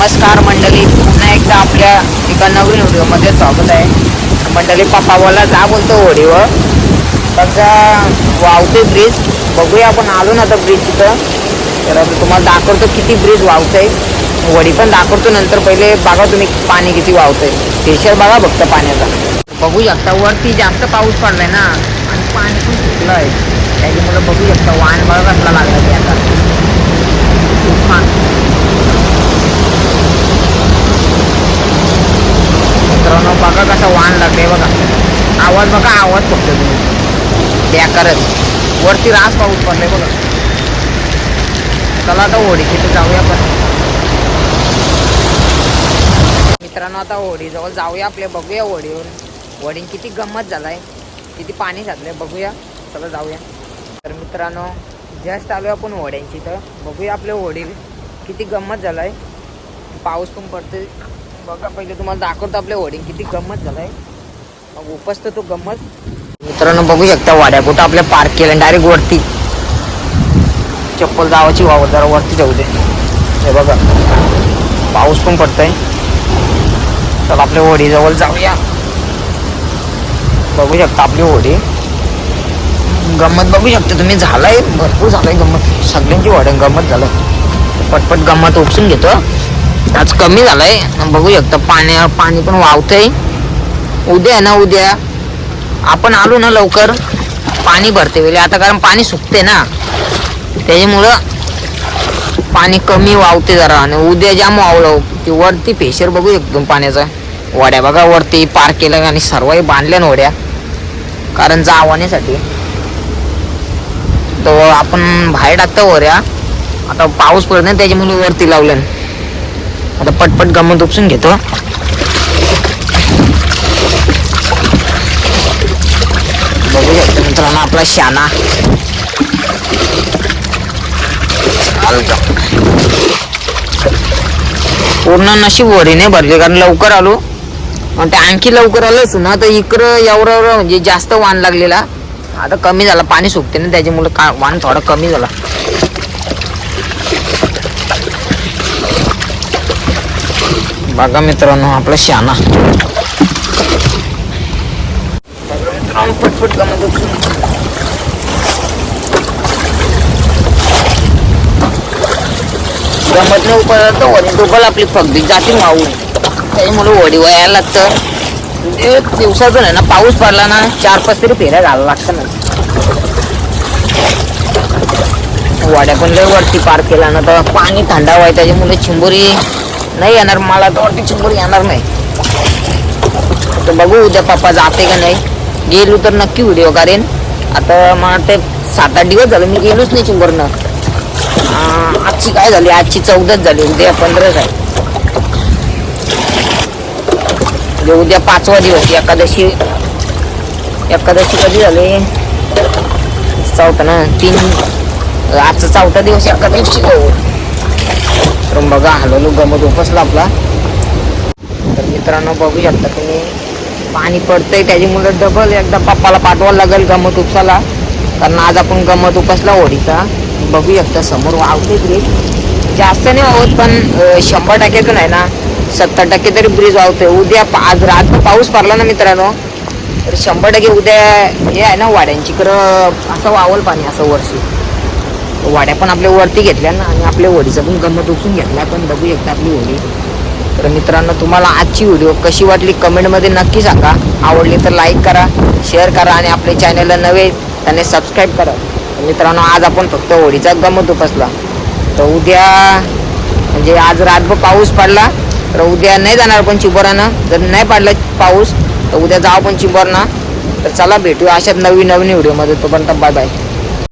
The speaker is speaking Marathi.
नमस्कार मंडळी. पुन्हा एकदा आपल्या एका नवीन व्हिडिओमध्ये स्वागत आहे. मंडळी पापावाला जा बोलतो होडीवर बघा वावते ब्रिज बघूया आपण आलो ना आता ब्रिज तिथं तर तुम्हाला दाखवतो किती ब्रिज वावतंय. वडी पण दाखवतो नंतर. पहिले बघा तुम्ही पाणी किती वावतंय. फेशियल बघा फक्त पाण्याचा. बघू शकता वरती जास्त पाऊस पडलाय ना. आणि पाणी पण सुटलं आहे त्याच्यामुळे बघू शकता वाहन बघा कसला लागला ते आता. मित्रांनो बघा कसं वाहन लागले बघा. आवाज बघा आवाज फक्त तुम्ही. बॅकरच वरती रास पाऊस पडलाय बघा. चला आता होडी तिथे जाऊया पण मित्रांनो आता होडीजवळ जाऊया आपल्या बघूया होडीवर. होडीन किती गंमत झालाय. किती पाणी घातलंय बघूया. चला जाऊया. तर मित्रांनो जस्ट आलो आपण होड्यांची तर बघूया आपल्या होडी किती गंमत झालाय. पाऊस पण पडतोय. बघा पहिले तुम्हाला दाखवतो आपल्या होडी किती गंमत झालाय. मग उपसतो तो गंमत. मित्रांनो बघू शकता वाड्या कुठं आपल्या पार्क केलं डायरेक्ट वरती चप्पल जावाची वावर जरा वरती जाऊ दे. हे बघा पाऊस पण पडतोय. चला आपल्या होडीजवळ जाऊया. बघू शकता आपली होडी गंमत बघू शकता तुम्ही झालाय भरपूर झालाय गंमत. सगळ्यांची वाड्या गंमत झालं पटपट गंमत उपसून घेतो आज कमी झालंय. बघू शकता पाण्या पाणी पण वावतंय उद्या आहे ना उद्या आपण आलो ना लवकर पाणी भरते. वेळी आता कारण पाणी सुकते ना. त्याच्यामुळं पाणी कमी वावते जरा. आणि उद्या जाम वावलं ती वरती फेशर बघू एकदम पाण्याचा. वड्या बघा वरती पार केलं आणि सर्वही बांधल्या ना वड्या. कारण जावाण्यासाठी. तर आपण बाहेर टाकतो वऱ्या. आता पाऊस पडत नाही त्याच्यामुळे वरती लावलं. आता पटपट गमत उपसून घेतो. बघू शकतो मित्रांनो आपला शाना. चालतं. पूर्ण नशीब वरी नाही भरली कारण लवकर आलो. आणि ते आणखी लवकर आलो ना तर इकडं एवढं म्हणजे जास्त वाण लागलेला. आता कमी झाला पाणी सुकते ना त्याच्यामुळे का वाण थोडा कमी झाला. बघा मित्रांनो आपला शाना. मित्रांनो पटपट गमत न गमत नाही उपळत वडी डोबल आपली फगदी जाती वाहून त्याच्यामुळे वडी वयाला लागतं. म्हणजे एक दिवसातून आहे ना पाऊस पडला ना चार पाच तरी फेऱ्या घालावं लागतं ना. वाड्या पण लय वरती पार केला ना तर पाणी थंडा आहे त्याच्यामुळे चिंबोरी नाही येणार मला तर वाटते चिंबोरी येणार नाही. तर बघू उद्या पप्पा जाते का नाही. गेलो तर नक्की व्हिडिओ करेन आता मला ते सात आठ दिवस झालं मी गेलोच नाही चिंबरनं. आजची काय झाली? आजची चौदाच झाली उद्या पंधराच आहे. म्हणजे उद्या पाचवा दिवस एकादशी एकादशी कधी झाले? चौथा ना तीन आजचा चौथा दिवस एकादशी तर बघा हलवलो गमत उपसला आपला. तर मित्रांनो बघू शकता तुम्ही पाणी पडतंय त्याच्यामुळे डबल एकदा पप्पाला पाठवायला लागेल गमत उपसाला. कारण आज आपण गमत उपसला ओढीचा बघू शकता समोर वावते ब्रिज जास्त नाही वावत पण शंभर टक्के तर नाही ना सत्तर टक्के तरी ब्रिज वावतोय. उद्या आज रात पाऊस पडला ना मित्रांनो तर शंभर टक्के उद्या हे आहे ना वाड्यांची. इकडं असं वावल पाणी असं वर्षी वाड्या पण आपल्या वरती घेतल्या ना आणि आपल्या होडीचा पण गंमत उचून घेतला. पण बघू शकता आपली होडी. तर मित्रांनो तुम्हाला आजची व्हिडिओ कशी वाटली कमेंटमध्ये नक्की सांगा. आवडली तर लाईक करा शेअर करा आणि आपल्या चॅनलला नवे त्याने सबस्क्राईब करा. मित्रांनो आज आपण फक्त होळीचा गमत उपसला. तर उद्या म्हणजे आज रातभर पाऊस पडला तर उद्या नाही जाणार पण चिंबोरानं. जर नाही पडला पाऊस तर उद्या जाव पण चिंबोरना. तर चला भेटूया अशाच नवीन नवीन व्हिडिओमध्ये. तोपर्यंत बाय बाय